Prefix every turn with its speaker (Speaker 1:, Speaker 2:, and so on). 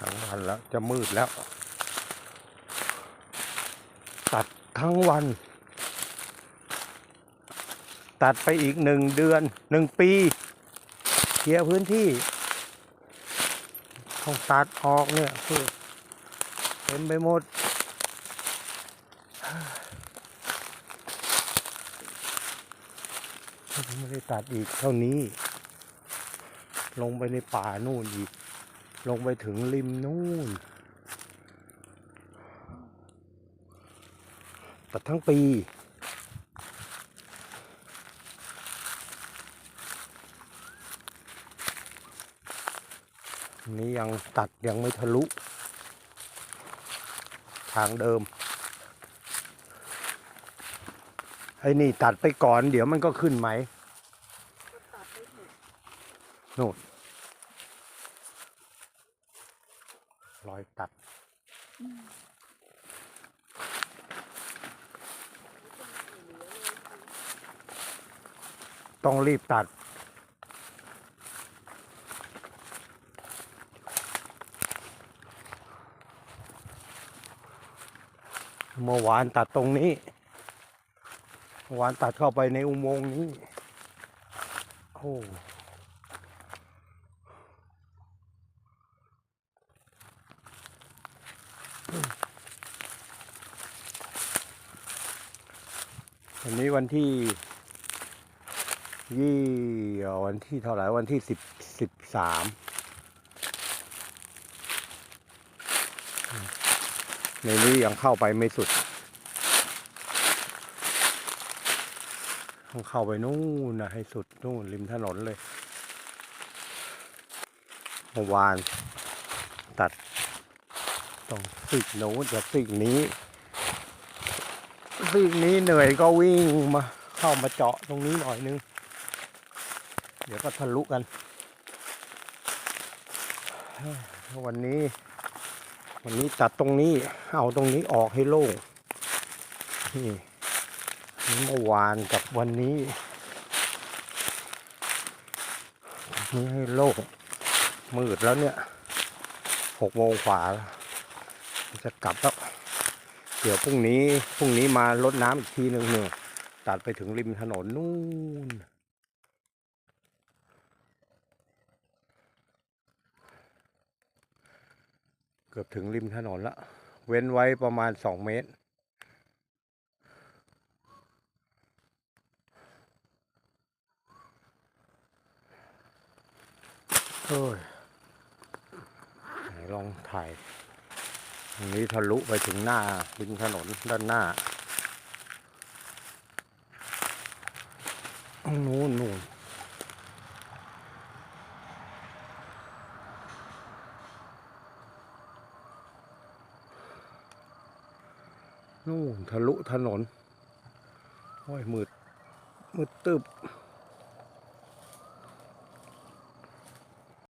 Speaker 1: ทั้งวันแล้วจะมืดแล้ว ตัดทั้งวัน ตัดไปอีกหนึ่งเดือนหนึ่งปีเคลียร์พื้นที่ต้องตัดออกเนี่ยคือเต็มไปหมดไม่ได้ตัดอีกเท่านี้ ลงไปในป่านู่นอีก ลงไปถึงริมนู่นตัดทั้งปี นี้ยังตัดยังไม่ทะลุ ทางเดิม ไอ้นี่ตัดไปก่อน เดี๋ยวมันก็ขึ้นไหม
Speaker 2: ก็ตัดไปเถอะ
Speaker 1: นู่น รอยตัดต้องรีบตัด เมื่อวานตัดตรงนี้เมื่อวานตัดเข้าไปในอุโมงค์นี้ โอ้ วันนี้วันที่ยี่วันที่เท่าไหร่วันที่สิบสิบสามในนี้ยังเข้าไปไม่สุดต้องเข้าไปนู่นนะให้สุดนู่นริมถนนเลยเมื่อวานตัด ตรงซีกโน้นจากซีกนี้ซีกนี้เหนื่อยก็วิ่งมาเข้ามาเจาะตรงนี้หน่อยนึง เดี๋ยวก็ทะลุกัน วันนี้ วันนี้ตัดตรงนี้ เอาตรงนี้ออกให้โล่งนี่เมื่อวานกับวันนี้นี่ให้โล่งมืดแล้วเนี่ยหกโมงขวาแล้ว จะกลับแล้ว เดี๋ยวพรุ่งนี้พรุ่งนี้มาลดน้ำอีกทีหนึ่งเนี่ยตัดไปถึงริมถนนนู่น เกือบถึงริมถนนละ เว้นไว้ประมาณสองเมตรเอ้ยไหนลองถ่าย นี้ทะลุไปถึงหน้าริมถนนด้านหน้านู่นนู่นนู่นทะลุถนน โอ้ยมืด มืดตึบ